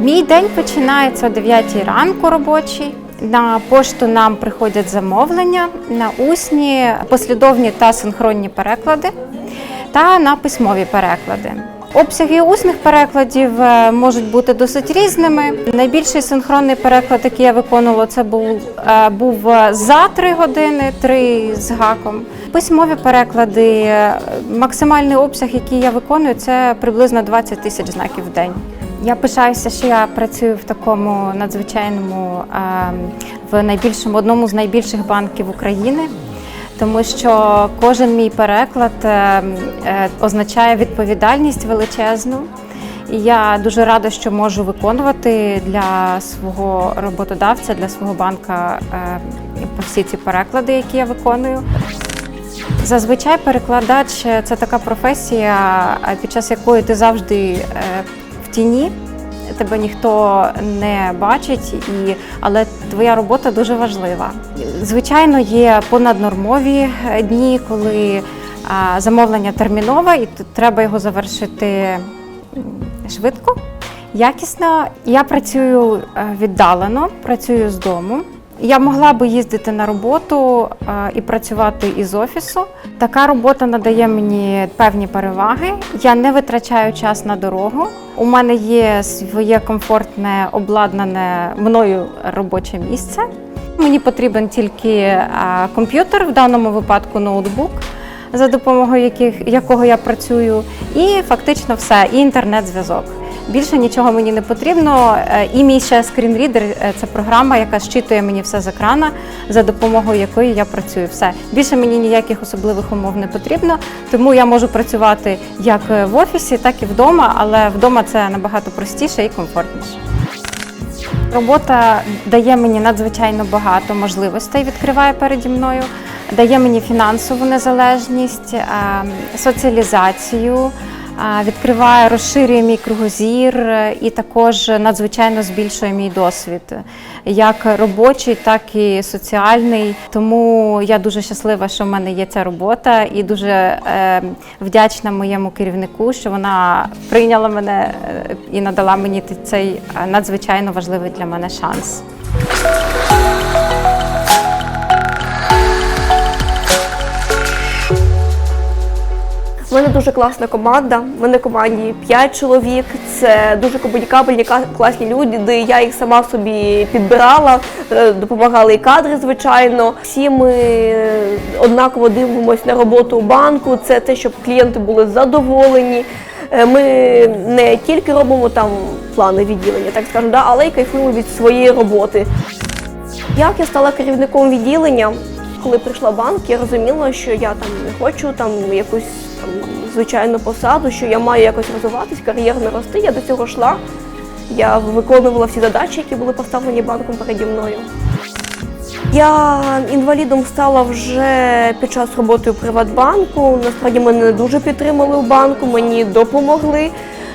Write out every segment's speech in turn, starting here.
Мій день починається о 9 ранку робочий. На пошту нам приходять замовлення на усні, послідовні та синхронні переклади та на письмові переклади. Обсяги усних перекладів е, можуть бути досить різними. Найбільший синхронний переклад, який я виконувала, це був, е, був за 3 години, 3 з гаком. Письмові переклади, е, максимальний обсяг, який я виконую, це приблизно 20 тисяч знаків в день. Я пишаюся, що я працюю в такому надзвичайному в найбільшому одному з найбільших банків України, тому що кожен мій переклад е, е, означає відповідальність величезну. І я дуже рада, що можу виконувати для свого роботодавця, для свого банка е, всі ці переклади, які я виконую. Зазвичай перекладач це така професія, під час якої ти завжди тіні, тебе ніхто не бачить, і, але твоя робота дуже важлива. Звичайно, є понаднормові е, дні, коли а, замовлення термінове, і тут треба його завершити швидко, якісно. Я працюю е, віддалено, працюю з дому. Я могла би їздити на роботу і працювати із офісу. Така робота надає мені певні переваги. Я не витрачаю час на дорогу. У мене є своє комфортне обладнане мною робоче місце. Мені потрібен тільки комп'ютер, в даному випадку ноутбук, за допомогою яких, якого я працюю, і фактично все, і інтернет-зв'язок. Більше нічого мені не потрібно. Е, І мій ще скрінрідер е, це програма, яка щитує мені все з екрана, за допомогою якої я працюю. Все більше мені ніяких особливих умов не потрібно, тому я можу працювати як в офісі, так і вдома, але вдома це набагато простіше і комфортніше. Робота дає мені надзвичайно багато можливостей, відкриває переді мною, дає мені фінансову незалежність, е, соціалізацію, е, відкриває, розширює мій кругозір е, і також надзвичайно збільшує мій досвід, як робочий, так і соціальний. Тому я дуже щаслива, що в мене є ця робота, і дуже е, вдячна моєму керівнику, що вона прийняла мене е, і надала мені цей надзвичайно важливий для мене шанс. У мене дуже класна команда. В мене в команді 5 чоловік. Це дуже комунікабельні, класні люди. де Я їх сама собі підбирала, е, допомагали і кадри, звичайно. Всі ми е, однаково дивимося на роботу банку. Це те, щоб клієнти були задоволені. Е, Ми не тільки робимо там плани відділення, так скажемо, да, але й кайфуємо від своєї роботи. Як я стала керівником відділення, коли прийшла в банк, я розуміла, що я там не хочу там якусь звичайну посаду, що я маю якось розвиватись, кар'єрно рости. Я до цього йшла. Я виконувала всі задачі, які були поставлені банком переді мною. Я інвалідом стала вже під час роботи у Приватбанку. Насправді мене дуже підтримали у банку, мені допомогли.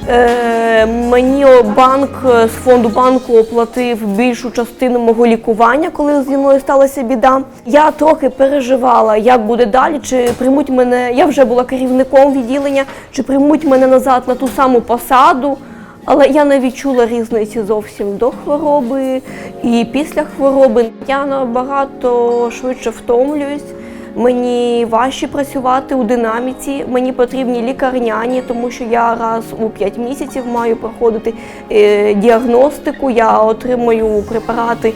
Е, мені банк з фонду банку оплатив більшу частину мого лікування, коли зі мною сталася біда. Я трохи переживала, як буде далі, чи приймуть мене. Я вже була керівником відділення, чи приймуть мене назад на ту саму посаду. Але я не відчула різниці зовсім до хвороби і після хвороби. Я набагато швидше втомлююсь. Мені важче працювати у динаміці. Мені потрібні лікарняні, тому що я раз у 5 місяців маю проходити е, діагностику. Я отримую препарати,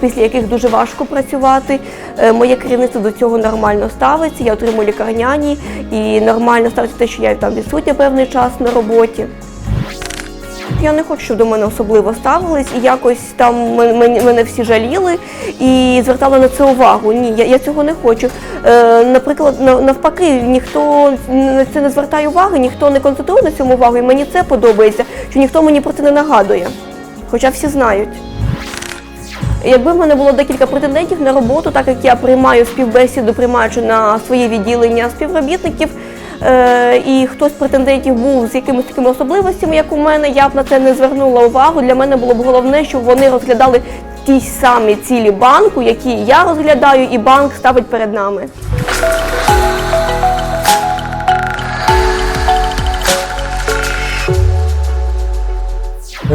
після яких дуже важко працювати. Е, моє керівництво до цього нормально ставиться. Я отримую лікарняні і нормально ставиться те, що я там відсутня певний час на роботі. Я не хочу, щоб до мене особливо ставились, і якось там мен- мен- мене всі жаліли і звертали на це увагу. Ні, я, я цього не хочу. Е, наприклад, навпаки, ніхто на це не звертає уваги, ніхто не концентрує на цьому увагу, і мені це подобається, що ніхто мені про це не нагадує. Хоча всі знають. Якби в мене було декілька претендентів на роботу, так як я приймаю співбесіду, приймаючи на своє відділення співробітників, і хтось з претендентів був з якимись такими особливостями, як у мене, я б на це не звернула увагу. Для мене було б головне, щоб вони розглядали ті самі цілі банку, які я розглядаю, і банк ставить перед нами.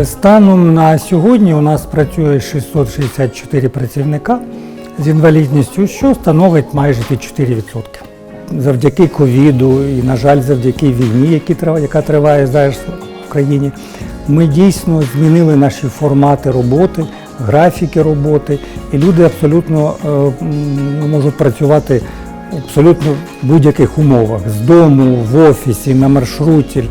Станом на сьогодні у нас працює 664 працівника з інвалідністю, що становить майже під 4%. Завдяки ковіду і, на жаль, завдяки війні, яка триває зараз в країні, ми дійсно змінили наші формати роботи, графіки роботи, і люди абсолютно е, можуть працювати абсолютно в будь-яких умовах з дому, в офісі, на маршруті.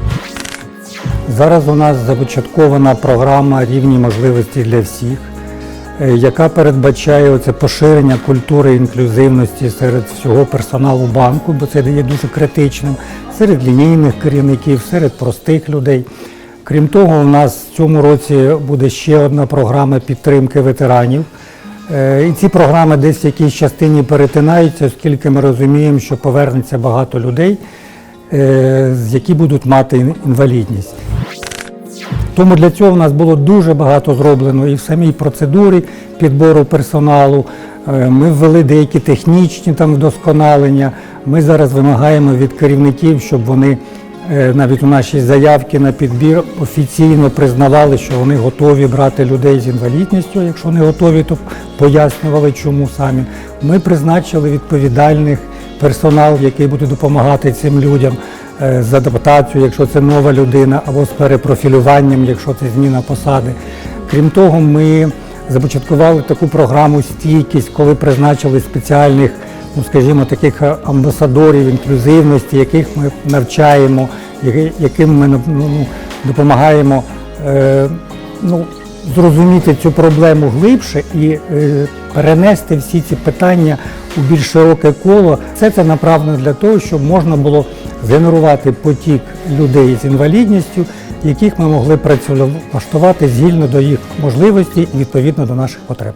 Зараз у нас започаткована програма рівні можливості для всіх, яка передбачає оце поширення культури інклюзивності серед всього персоналу банку, бо це є дуже критичним, серед лінійних керівників, серед простих людей. Крім того, у нас в цьому році буде ще одна програма підтримки ветеранів. Е, І ці програми десь в якійсь частині перетинаються, оскільки ми розуміємо, що повернеться багато людей, е, які будуть мати інвалідність. Тому для цього в нас було дуже багато зроблено і в самій процедурі підбору персоналу. Е, Ми ввели деякі технічні там вдосконалення. Ми зараз вимагаємо від керівників, щоб вони е, навіть у нашій заявці на підбір офіційно признавали, що вони готові брати людей з інвалідністю. Якщо не готові, то пояснювали, чому самі. Ми призначили відповідальних персонал, який буде допомагати цим людям з адаптацією, якщо це нова людина, або з перепрофілюванням, якщо це зміна посади. Крім того, ми започаткували таку програму стійкість, коли призначили спеціальних, ну скажімо, таких е, амбасадорів інклюзивності, яких ми навчаємо, яким ми ну, допомагаємо. Е, ну, зрозуміти цю проблему глибше і е, перенести всі ці питання у більш широке коло. Все це направлено для того, щоб можна було генерувати потік людей з інвалідністю, яких ми могли працювати згідно до їх можливостей і відповідно до наших потреб.